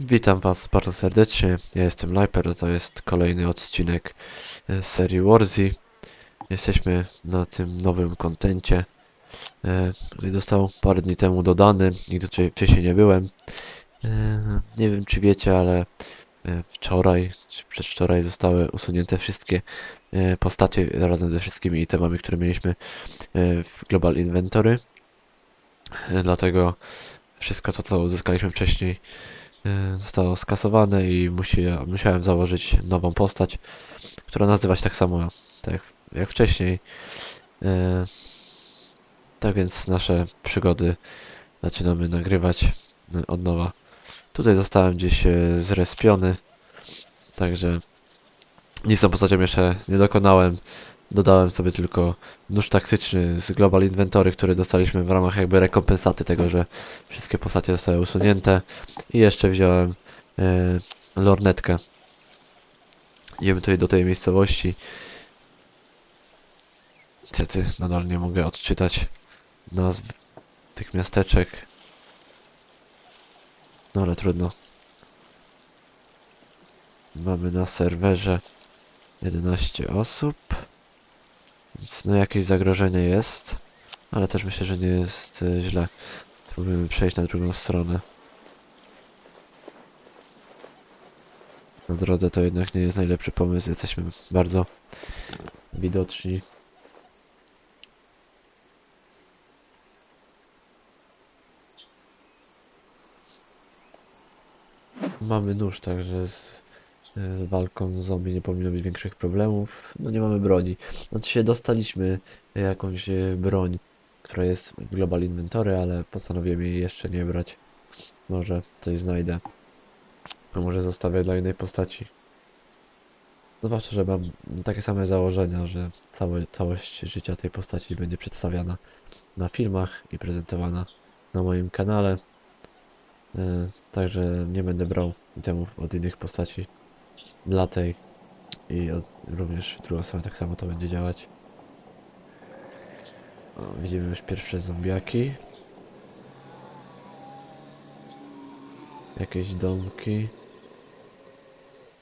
Witam Was bardzo serdecznie. Ja jestem Liper, to jest kolejny odcinek e, z serii Warzy. Jesteśmy na tym nowym kontencie, e, który został parę dni temu dodany. Nigdy wcześniej nie byłem. E, Nie wiem czy wiecie, ale e, wczoraj czy przedwczoraj zostały usunięte wszystkie e, postacie razem ze wszystkimi itemami, które mieliśmy e, w Global Inventory. E, Dlatego wszystko to, co uzyskaliśmy wcześniej e, zostało skasowane i musi, musiałem założyć nową postać, która nazywa się tak samo tak jak, wcześniej. E, tak więc nasze przygody zaczynamy nagrywać e, od nowa. Tutaj zostałem gdzieś zrespiony, także nic tą postacią jeszcze nie dokonałem. Dodałem sobie tylko nóż taktyczny z Global Inventory, który dostaliśmy w ramach jakby rekompensaty tego, że wszystkie postacie zostały usunięte. I jeszcze wziąłem e, lornetkę. Idziemy tutaj do tej miejscowości. Niestety nadal nie mogę odczytać nazw tych miasteczek. No ale trudno. Mamy na serwerze 11 osób. Więc no jakieś zagrożenie jest. Ale też myślę, że nie jest e, źle. Spróbujemy przejść na drugą stronę. Na drodze to jednak nie jest najlepszy pomysł. Jesteśmy bardzo widoczni. Mamy nóż, także z, z walką z zombie nie powinno być większych problemów. No nie mamy broni. Znaczy dostaliśmy jakąś e, broń, która jest w Global Inventory, ale postanowiłem jej jeszcze nie brać. Może coś znajdę. A może zostawię dla innej postaci. Zwłaszcza, że mam takie same założenia, że całe, całość życia tej postaci będzie przedstawiana na filmach i prezentowana na moim kanale. E, Także nie będę brał itemów od innych postaci dla tej i od, również w drugą stronę tak samo to będzie działać. O, widzimy już pierwsze zombiaki. Jakieś domki.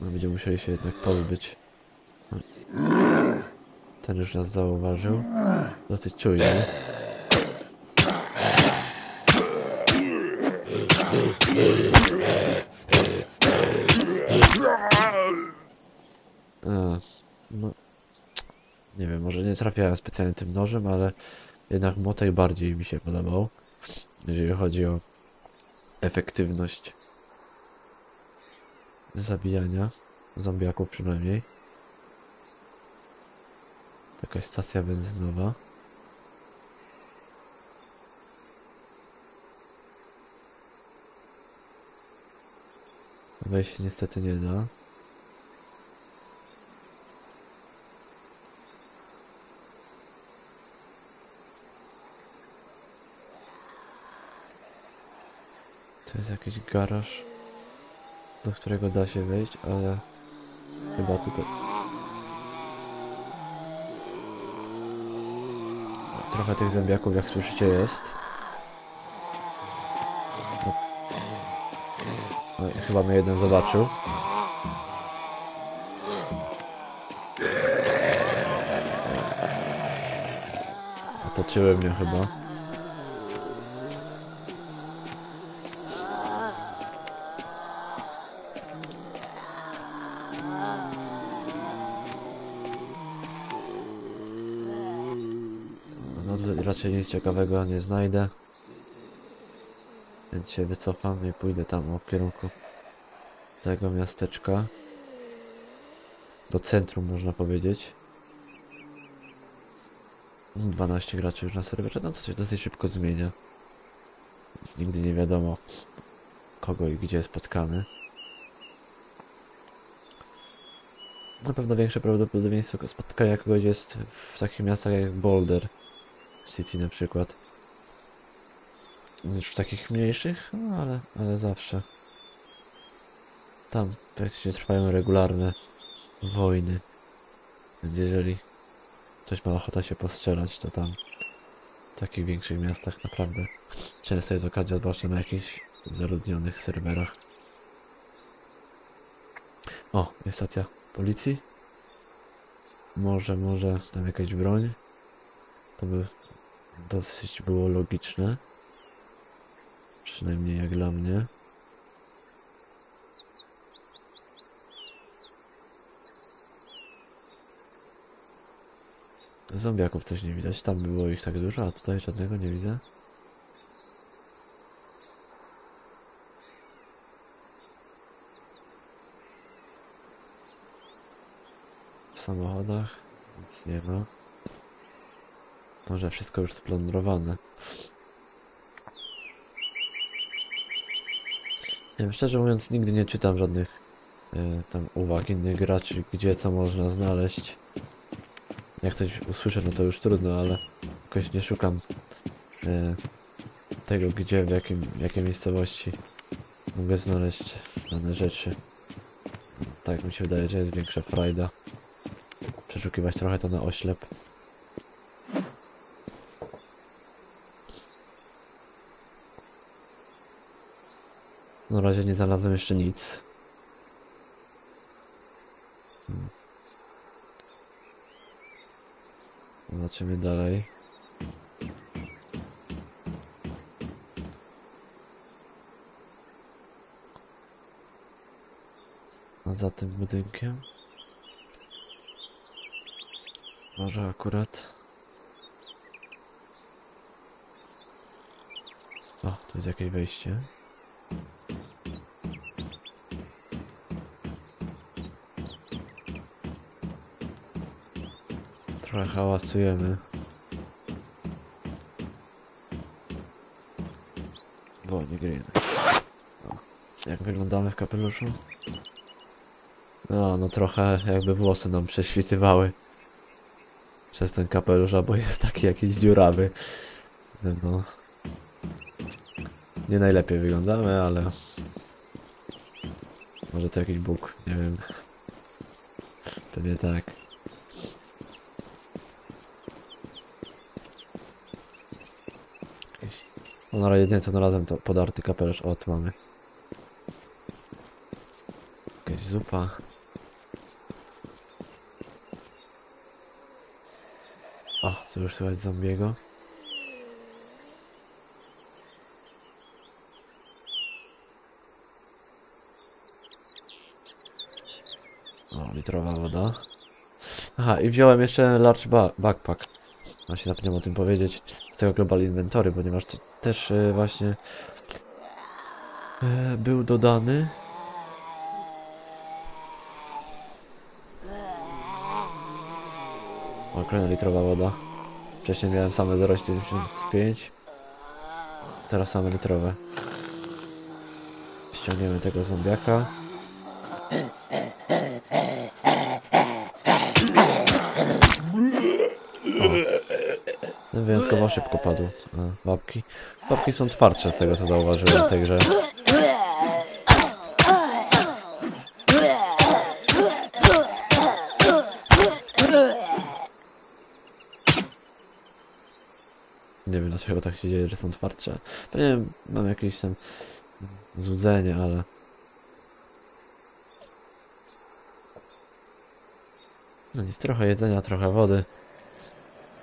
No, będziemy musieli się jednak pozbyć. O. Ten już nas zauważył. Dosyć czujny. A, trafiałem specjalnie tym nożem, ale jednak motek bardziej mi się podobał, jeżeli chodzi o efektywność zabijania zombiaków przynajmniej. Jakaś stacja benzynowa. Wejść niestety nie da. Jest jakiś garaż, do którego da się wejść, ale chyba tutaj... Trochę tych zębiaków, jak słyszycie, jest. No. No, chyba mnie jeden zobaczył. Otoczyły mnie chyba. No tu raczej nic ciekawego nie znajdę. Więc się wycofam i pójdę tam w kierunku tego miasteczka. Do centrum można powiedzieć. 12 graczy już na serwerze, no to się dosyć szybko zmienia. Więc nigdy nie wiadomo kogo i gdzie spotkamy. Na pewno większe prawdopodobieństwo spotkania kogoś jest w takich miastach jak Boulder City na przykład. Niż w takich mniejszych, no ale, ale zawsze. Tam praktycznie trwają regularne wojny. Więc jeżeli ktoś ma ochotę się postrzelać, to tam w takich większych miastach naprawdę często jest okazja, zwłaszcza na jakichś zaludnionych serwerach. O, jest stacja policji. Może, może tam jakaś broń. To by dosyć było logiczne. Przynajmniej jak dla mnie. Zombiaków też nie widać. Tam było ich tak dużo, a tutaj żadnego nie widzę. W samochodach nic nie ma. Może wszystko już splądrowane. Nie wiem, szczerze mówiąc, nigdy nie czytam żadnych e, tam uwag innych graczy, gdzie co można znaleźć. Jak ktoś usłyszę, no to już trudno, ale jakoś nie szukam e, tego, gdzie, w, jakim, w jakiej miejscowości mogę znaleźć dane rzeczy. Tak mi się wydaje, że jest większa frajda. Przeszukiwać trochę to na oślep. Na razie nie znalazłem jeszcze nic. Hmm. Zobaczymy dalej. A za tym budynkiem? Może akurat. O, to jest jakieś wejście. Trochę hałasujemy. Gryjemy. O, Jak wyglądamy w kapeluszu? No, no trochę jakby włosy nam prześwitywały. Przez ten kapelusz, albo jest taki jakiś dziurawy. No. Nie najlepiej wyglądamy, ale... Może to jakiś bóg, nie wiem. Pewnie tak. No na razie jedynie co znalazłem to podarty kapelusz. O, tu mamy. Jakaś zupa. O, tu już słychać zombiego. O, litrowa woda. Aha, i wziąłem jeszcze large ba backpack. Właśnie zapomniałem o tym powiedzieć. Z tego Global Inventory, ponieważ to też e, właśnie e, był dodany. O, kolejna litrowa woda. Wcześniej miałem same 0,75. Teraz same litrowe. Ściągniemy tego zombiaka. O. Wyjątkowo szybko padł. A, babki. Babki są twardsze z tego co zauważyłem w tej grze. Nie wiem dlaczego tak się dzieje, że są twardsze. Pewnie mam jakieś tam złudzenie, ale... No nic, trochę jedzenia, trochę wody.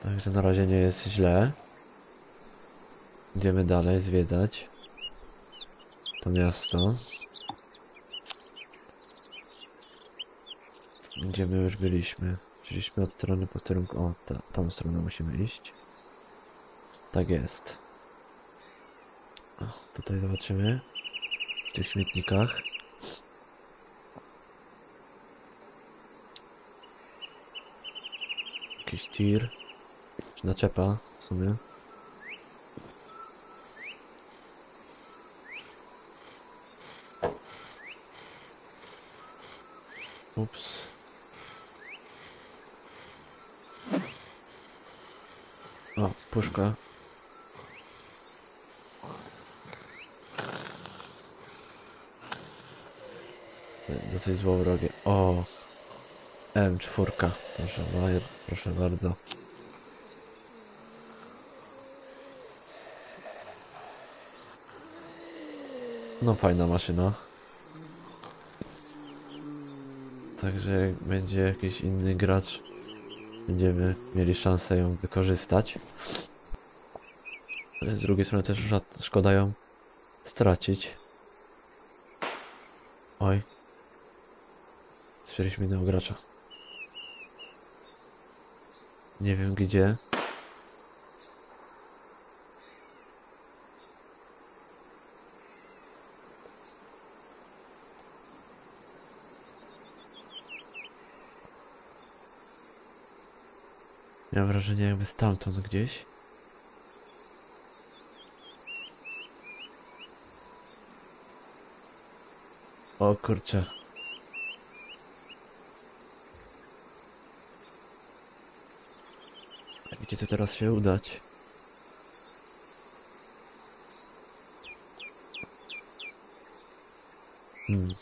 Także na razie nie jest źle. Idziemy dalej zwiedzać to miasto. Gdzie my już byliśmy. Szliśmy od strony posterunku. O, ta, tą stronę musimy iść. Tak jest. O, tutaj zobaczymy. W tych śmietnikach. Jakiś tir. Czy naczepa w sumie. Ups. O, puszka. Dosyć złowrogie. O! M4. Proszę, proszę bardzo. No fajna maszyna. Także jak będzie jakiś inny gracz, będziemy mieli szansę ją wykorzystać. Ale z drugiej strony też szkoda ją stracić. Oj. Słyszeliśmy innego gracza. Nie wiem gdzie. Miałem wrażenie jakby stamtąd gdzieś. O kurczę. Gdzie to teraz się udać? Hmm.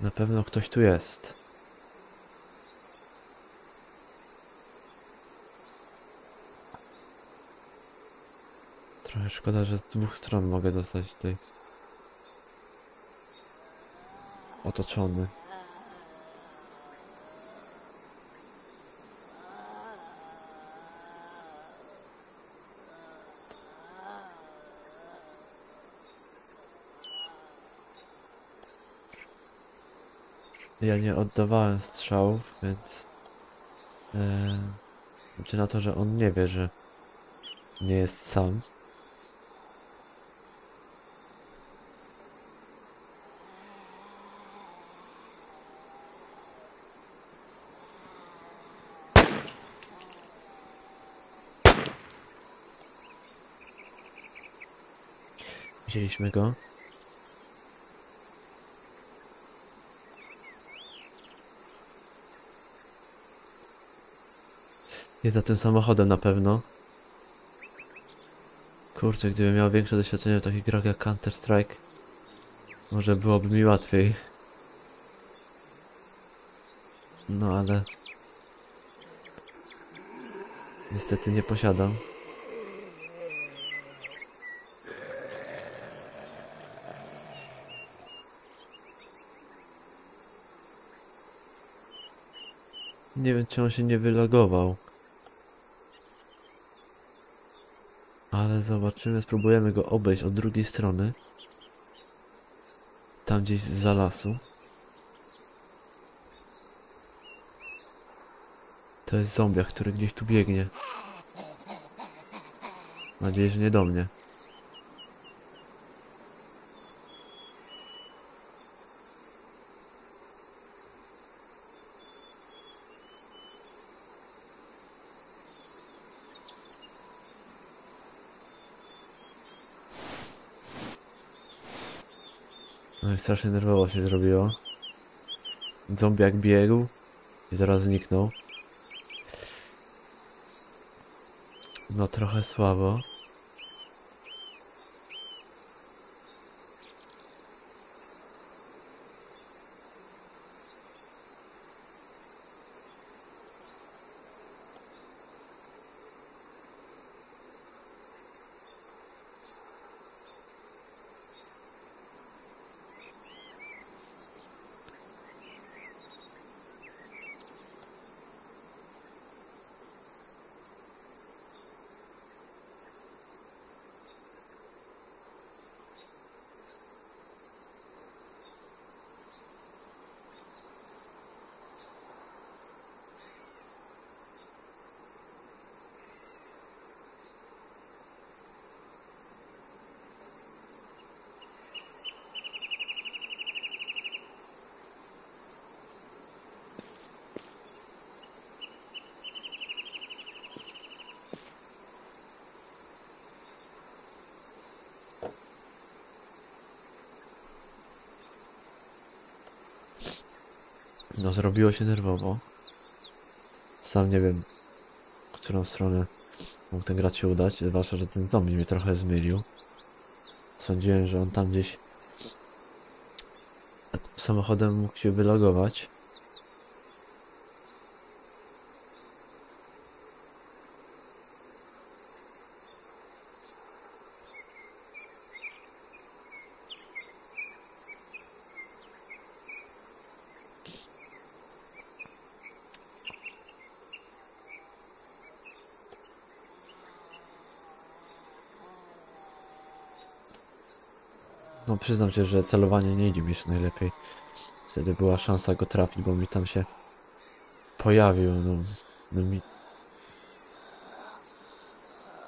Na pewno ktoś tu jest. Szkoda, że z dwóch stron mogę zostać tutaj otoczony. Ja nie oddawałem strzałów, więc... Yy, liczę na to, że on nie wie, że nie jest sam. Wzięliśmy go. Jest za tym samochodem na pewno. Kurczę, gdybym miał większe doświadczenie w takich grach jak Counter Strike, może byłoby mi łatwiej. No ale... Niestety nie posiadam. Nie wiem, czy on się nie wylogował. Ale zobaczymy, spróbujemy go obejść od drugiej strony. Tam gdzieś za lasu. To jest zombiak, który gdzieś tu biegnie. Mam nadzieję, że nie do mnie. No i strasznie nerwowo się zrobiło. Zombiak biegł i zaraz zniknął. No trochę słabo. No zrobiło się nerwowo. Sam nie wiem, w którą stronę mógł ten gracz się udać, zwłaszcza, że ten zombie mnie trochę zmylił. Sądziłem, że on tam gdzieś samochodem mógł się wylogować. Przyznam się, że celowanie nie idzie mi się najlepiej. Wtedy była szansa go trafić, bo mi tam się pojawił, no, no mi...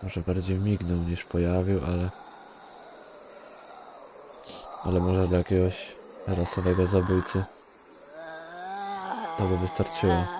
Może bardziej mignął niż pojawił, ale... Ale może dla jakiegoś rasowego zabójcy to by wystarczyło.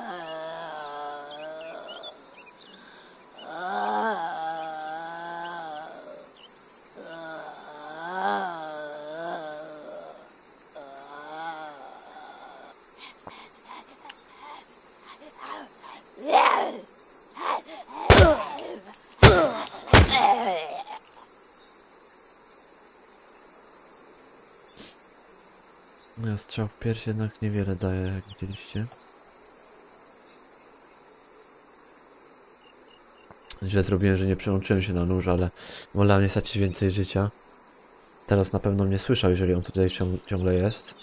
No, strzał w pierś jednak niewiele daje, jak widzieliście. Źle zrobiłem, że nie przełączyłem się na nóż, ale wolałem nie stracić więcej życia. Teraz na pewno mnie słyszał, jeżeli on tutaj ciąg ciągle jest.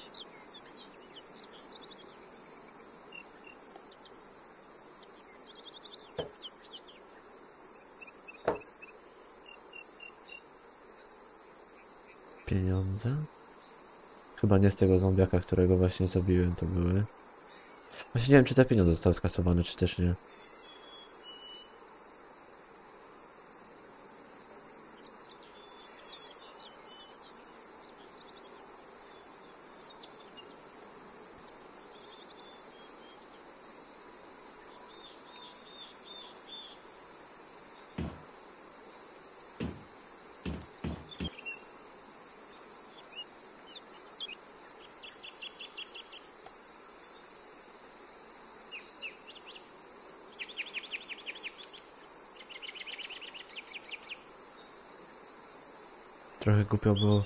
Pieniądze? Chyba nie z tego zombiaka, którego właśnie zabiłem, to były. Właśnie nie wiem, czy te pieniądze zostały skasowane, czy też nie. Trochę głupio było.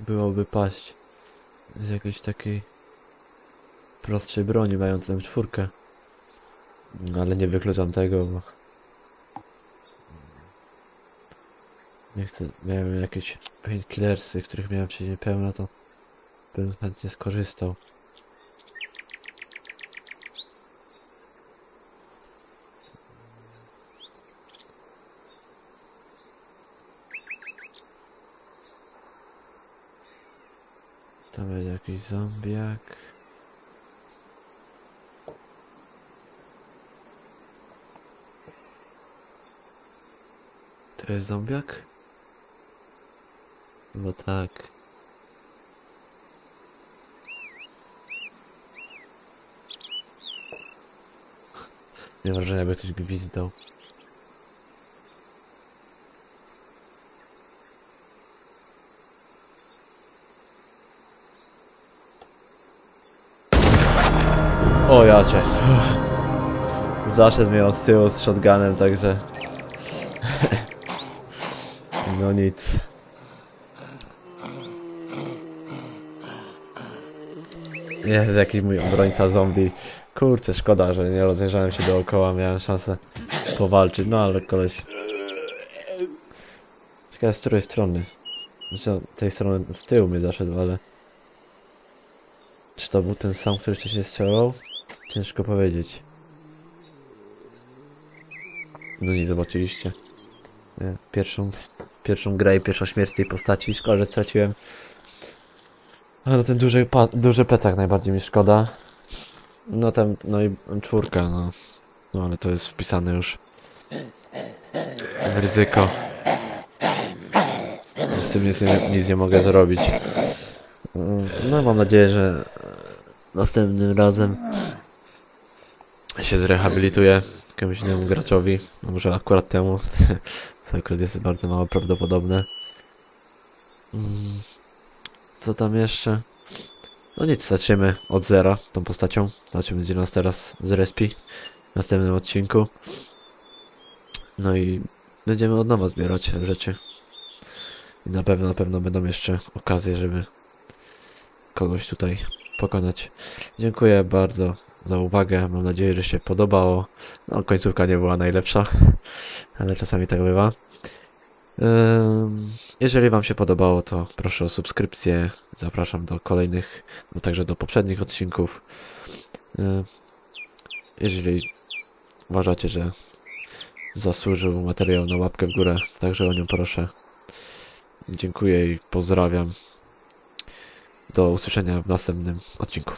Byłoby paść z jakiejś takiej prostszej broni mającej czwórkę. No, Ale nie wykluczam tego, bo... Nie chcę, miałem jakieś painkillersy, których miałem wcześniej pełno, to bym chętnie skorzystał. Będzie jakiś zombiak. To jest zombiak? Bo tak. Nie wrażenia, jakby ktoś gwizdał. O jacie. Zaszedł mnie od tyłu z shotgunem, także... no nic. Jest jakiś mój obrońca zombie. Kurczę, szkoda, że nie rozejrzałem się dookoła, miałem szansę powalczyć, no ale koleś... Ciekawe z której strony. Znaczy, z tej strony z tyłu mnie zaszedł, ale... Czy to był ten sam, który wcześniej strzelał? Ciężko powiedzieć. No nie zobaczyliście. Nie, Pierwszą, pierwszą grę i pierwszą śmierć tej postaci. Szkoda, że straciłem. Ale ten duży, duży plecak najbardziej mi szkoda. No tam, no i czwórka, no. No ale to jest wpisane już w ryzyko. Z tym nic nic nie mogę zrobić. Mm, No mam nadzieję, że następnym razem się zrehabilituję jakiemuś innemu graczowi. No może akurat temu. To akurat jest bardzo mało prawdopodobne. Mm, Co tam jeszcze? No nic, zaczniemy od zera tą postacią. Zobaczymy, gdzie nas teraz zrespi w następnym odcinku. No i będziemy od nowa zbierać rzeczy. I na pewno, na pewno będą jeszcze okazje, żeby kogoś tutaj pokonać. Dziękuję bardzo za uwagę. Mam nadzieję, że się podobało. No, końcówka nie była najlepsza, ale czasami tak bywa. Jeżeli Wam się podobało, to proszę o subskrypcję. Zapraszam do kolejnych, no także do poprzednich odcinków. Jeżeli uważacie, że zasłużył materiał na łapkę w górę, także o nią proszę. Dziękuję i pozdrawiam. Do usłyszenia w następnym odcinku.